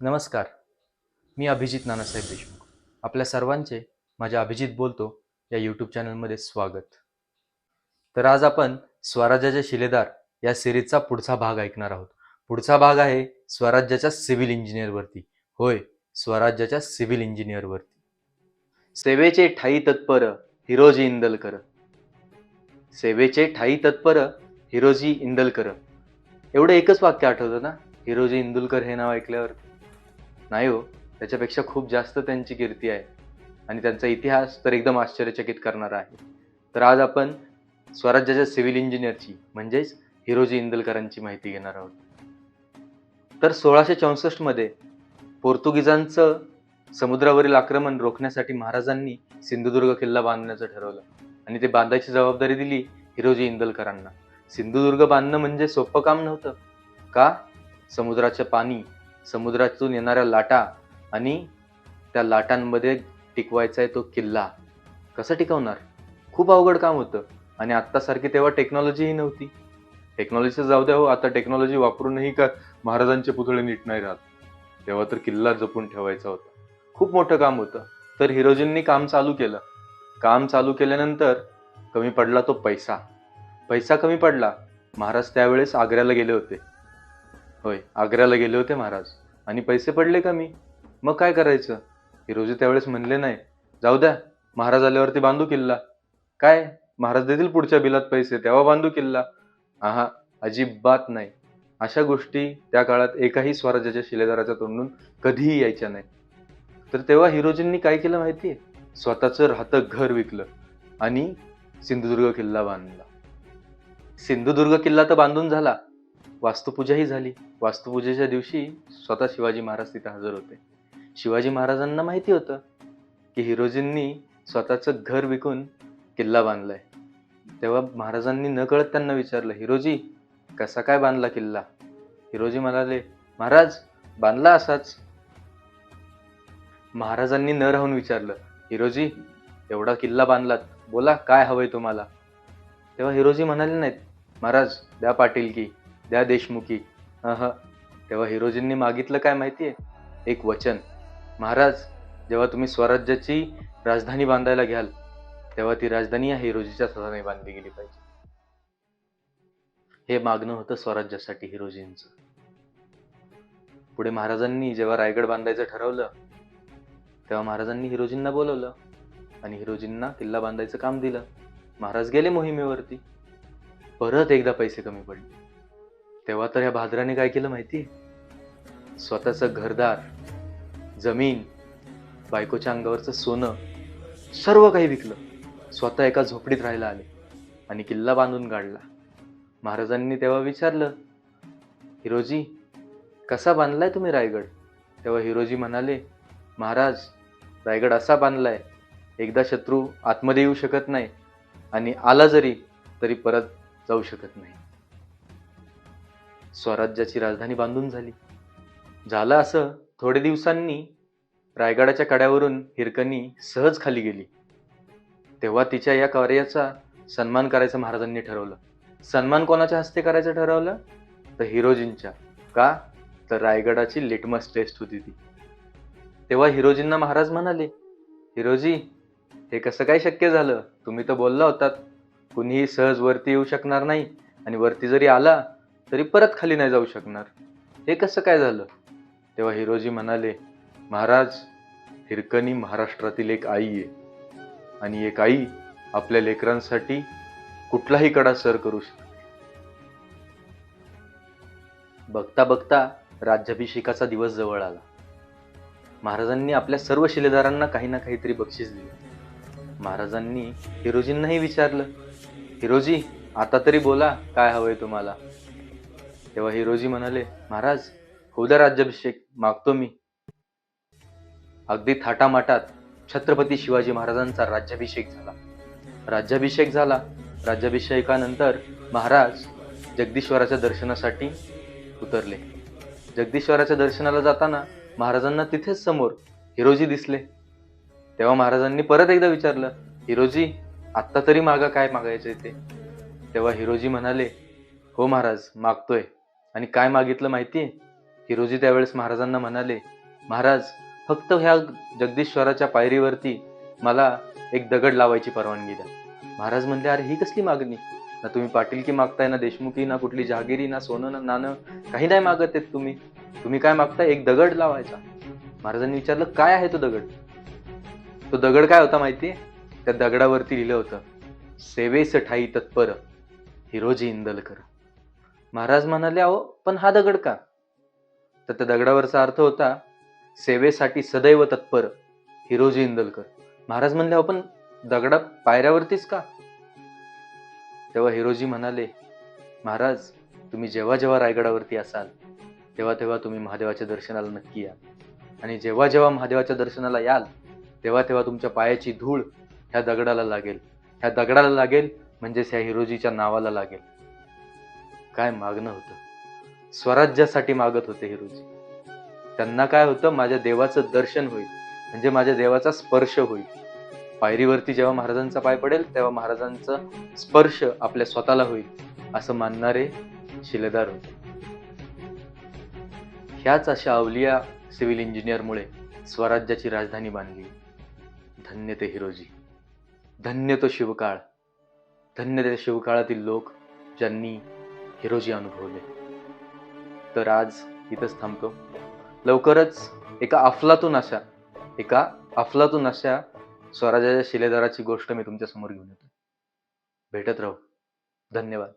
नमस्कार. मी अभिजित नानासाहेब देशमुख. आपल्या सर्वांचे माझ्या अभिजित बोलतो या यूट्यूब चॅनलमध्ये स्वागत. तर आज आपण स्वराज्याचे शिलेदार या सिरीजचा पुढचा भाग ऐकणार आहोत. पुढचा भाग आहे स्वराज्याच्या सिव्हिल इंजिनियरवरती होय स्वराज्याच्या सिव्हिल इंजिनियरवरती सेवेचे ठाई तत्पर हिरोजी इंदलकर. सेवेचे ठाई तत्पर हिरोजी इंदलकर. एवढं एकच वाक्य आठवतं ना? हिरोजी इंदुलकर हे नाव ऐकल्यावर. नाही हो त्याच्यापेक्षा खूप जास्त त्यांची कीर्ती आहे. आणि त्यांचा इतिहास तर एकदम आश्चर्यचकित करणारा आहे. तर आज आपण स्वराज्याच्या सिव्हिल इंजिनियरची म्हणजेच हिरोजी इंदलकरांची माहिती घेणार आहोत. तर सोळाशे चौसष्टमध्ये पोर्तुगीजांचं समुद्रावरील आक्रमण रोखण्यासाठी महाराजांनी सिंधुदुर्ग किल्ला बांधण्याचं ठरवलं. आणि ते बांधायची जबाबदारी दिली हिरोजी इंदलकरांना. सिंधुदुर्ग बांधणं म्हणजे सोपं काम नव्हतं. का? समुद्राचं पाणी समुद्रातून येणाऱ्या लाटा आणि त्या लाटांमध्ये टिकवायचा आहे तो किल्ला. कसं टिकवणार? खूप अवघड काम होतं. आणि आत्तासारखी तेव्हा टेक्नॉलॉजीही नव्हती. टेक्नॉलॉजीचं जाऊ द्या हो आता टेक्नॉलॉजी वापरूनही का महाराजांचे पुतळे नीट नाही राहत? तेव्हा तर किल्ला जपून ठेवायचा होता. खूप मोठं काम होतं. तर हिरोजींनी काम चालू केलं. काम चालू केल्यानंतर कमी पडला तो पैसा. पैसा कमी पडला. महाराज त्यावेळेस आग्र्याला गेले होते. होय आग्र्याला गेले होते महाराज. आणि पैसे पडले का मी? मग काय करायचं? हिरोजी त्यावेळेस म्हणले नाही. जाऊ द्या महाराज आल्यावरती बांधू किल्ला. काय? महाराज देतील पुढच्या बिलात पैसे तेव्हा बांधू किल्ला. आहा अजिबात नाही. अशा गोष्टी त्या काळात एकाही स्वराज्याच्या शिलेदाराच्या तोंडून कधीही यायच्या नाही. तर तेव्हा हिरोजींनी काय केलं माहितीये? स्वतःचं राहतं घर विकलं आणि सिंधुदुर्ग किल्ला बांधला. सिंधुदुर्ग किल्ला तर बांधून झाला. वास्तुपूजाही झाली. वास्तुपूजेच्या दिवशी स्वतः शिवाजी महाराज तिथे हजर होते. शिवाजी महाराजांना माहिती होतं की हिरोजींनी स्वतःचं घर विकून किल्ला बांधलाय. तेव्हा महाराजांनी न कळत त्यांना विचारलं हिरोजी कसा काय बांधला किल्ला? हिरोजी म्हणाले महाराज बांधला असाच. महाराजांनी न राहून विचारलं हिरोजी एवढा किल्ला बांधलात बोला काय हवंय तुम्हाला? तेव्हा हिरोजी म्हणाले नाहीत महाराज द्या पाटील की. द्या देशमुखी. अह. तेव्हा हिरोजींनी मागितलं काय माहितीये? एक वचन. महाराज जेव्हा तुम्ही स्वराज्याची राजधानी बांधायला घ्याल तेव्हा ती राजधानी या हिरोजीच्या सदाने बांधली गेली पाहिजे. हे मागणं होतं स्वराज्यासाठी हिरोजींचं. पुढे महाराजांनी जेव्हा रायगड बांधायचं ठरवलं तेव्हा महाराजांनी हिरोजींना बोलवलं आणि हिरोजींना किल्ला बांधायचं काम दिलं. महाराज गेले मोहिमेवरती. परत एकदा पैसे कमी पडले. तेव्हा तर ह्या भादराने काय केलं माहिती? स्वतःचं घरदार जमीन बायकोच्या अंगावरचं सोनं सर्व काही विकलं. स्वतः एका झोपडीत राहायला आले आणि किल्ला बांधून काढला. महाराजांनी तेव्हा विचारलं हिरोजी कसा बांधलाय तुम्ही रायगड? तेव्हा हिरोजी म्हणाले महाराज रायगड असा बांधलाय एकदा शत्रू आतमध्ये येऊ शकत नाही आणि आला जरी तरी परत जाऊ शकत नाही. स्वराज्याची राजधानी बांधून झाली. झालं असं थोडे दिवसांनी रायगडाच्या कड्यावरून हिरकणी सहज खाली गेली. तेव्हा तिच्या या कार्याचा सन्मान करायचं महाराजांनी ठरवलं. सन्मान कोणाच्या हस्ते करायचं ठरवलं? तर हिरोजींच्या. का? तर रायगडाची लिटमस टेस्ट होती ती. तेव्हा हिरोजींना महाराज म्हणाले हिरोजी हे कसं काय शक्य झालं? तुम्ही तर बोलला होतात. कुणीही सहज वरती येऊ शकणार नाही आणि वरती जरी आला तरी परत खाली नाही जाऊ शकणार. हे कसं काय झालं? तेव्हा हिरोजी म्हणाले महाराज हिरकणी महाराष्ट्रातील एक आई आहे. आणि एक आई आपल्या लेकरांसाठी कुठलाही कडा सर करू शकते. बघता बघता राज्याभिषेकाचा दिवस जवळ आला. महाराजांनी आपल्या सर्व शिलेदारांना काही ना काहीतरी बक्षीस दिले. महाराजांनी हिरोजींनाही विचारलं हिरोजी आता तरी बोला काय हवंय तुम्हाला? तेव्हा हिरोजी म्हणाले महाराज होऊ द्या राज्याभिषेक मागतो मी. अगदी थाटामाटात छत्रपती शिवाजी महाराजांचा राज्याभिषेक झाला. राज्याभिषेक झाला. राज्याभिषेकानंतर महाराज जगदीश्वराच्या दर्शनासाठी उतरले. जगदीश्वराच्या दर्शनाला जाताना महाराजांना तिथेच समोर हिरोजी दिसले. तेव्हा महाराजांनी परत एकदा विचारलं हिरोजी आत्ता तरी मागा काय मागायचंय ते? तेव्हा हिरोजी म्हणाले हो महाराज मागतोय. आणि काय मागितलं माहितीये हिरोजी त्यावेळेस महाराजांना म्हणाले महाराज फक्त ह्या जगदीश्वराच्या पायरीवरती मला एक दगड लावायची परवानगी द्या. महाराज म्हणले अरे ही कसली मागणी? ना तुम्ही पाटीलकी मागताय ना देशमुखी ना कुठली जहागिरी ना सोनं ना नाणं काही नाही मागत आहेत तुम्ही. तुम्ही काय मागताय? एक दगड लावायचा. महाराजांनी विचारलं काय आहे तो दगड? तो दगड काय होता माहितीये त्या दगडावरती लिहिलं होतं सेवेस ठाई तत्पर हिरोजी इंदलकर महाराज म्हणाले अहो पण हा दगड का? तर त्या दगडावरचा अर्थ होता सेवेसाठी सदैव तत्पर हिरोजी इंदलकर. महाराज म्हणले अहो पण दगडा पायऱ्यावरतीच का? तेव्हा हिरोजी म्हणाले महाराज तुम्ही जेव्हा जेव्हा रायगडावरती असाल तेव्हा तेव्हा तुम्ही महादेवाच्या दर्शनाला नक्की या. आणि जेव्हा जेव्हा महादेवाच्या दर्शनाला याल तेव्हा तेव्हा तुमच्या पायाची धूळ ह्या दगडाला लागेल. ह्या दगडाला लागेल म्हणजेच ह्या हिरोजीच्या नावाला लागेल. काय मागणं होतं? स्वराज्यासाठी मागत होते हिरोजी त्यांना काय होतं? माझ्या देवाचं दर्शन होईल. म्हणजे माझ्या देवाचा स्पर्श होईल. पायरीवरती जेव्हा महाराजांचा पाय पडेल तेव्हा महाराजांचा स्पर्श आपल्या स्वतःला होईल असं मानणारे शिलेदार होते. ह्याच अशा अवलिया सिव्हिल इंजिनियरमुळे स्वराज्याची राजधानी बांधली. धन्य ते हिरोजी धन्य तो शिवकाळ. धन्य ते शिवकाळातील लोक ज्यांनी हिरोजी अनुभवले. तर आज इथंच थांबतो. लवकरच एका अफलातून अशा एका अफलातून अशा स्वराज्याच्या शिलेदाराची गोष्ट मी तुमच्यासमोर घेऊन येतो. भेटत राहू. धन्यवाद.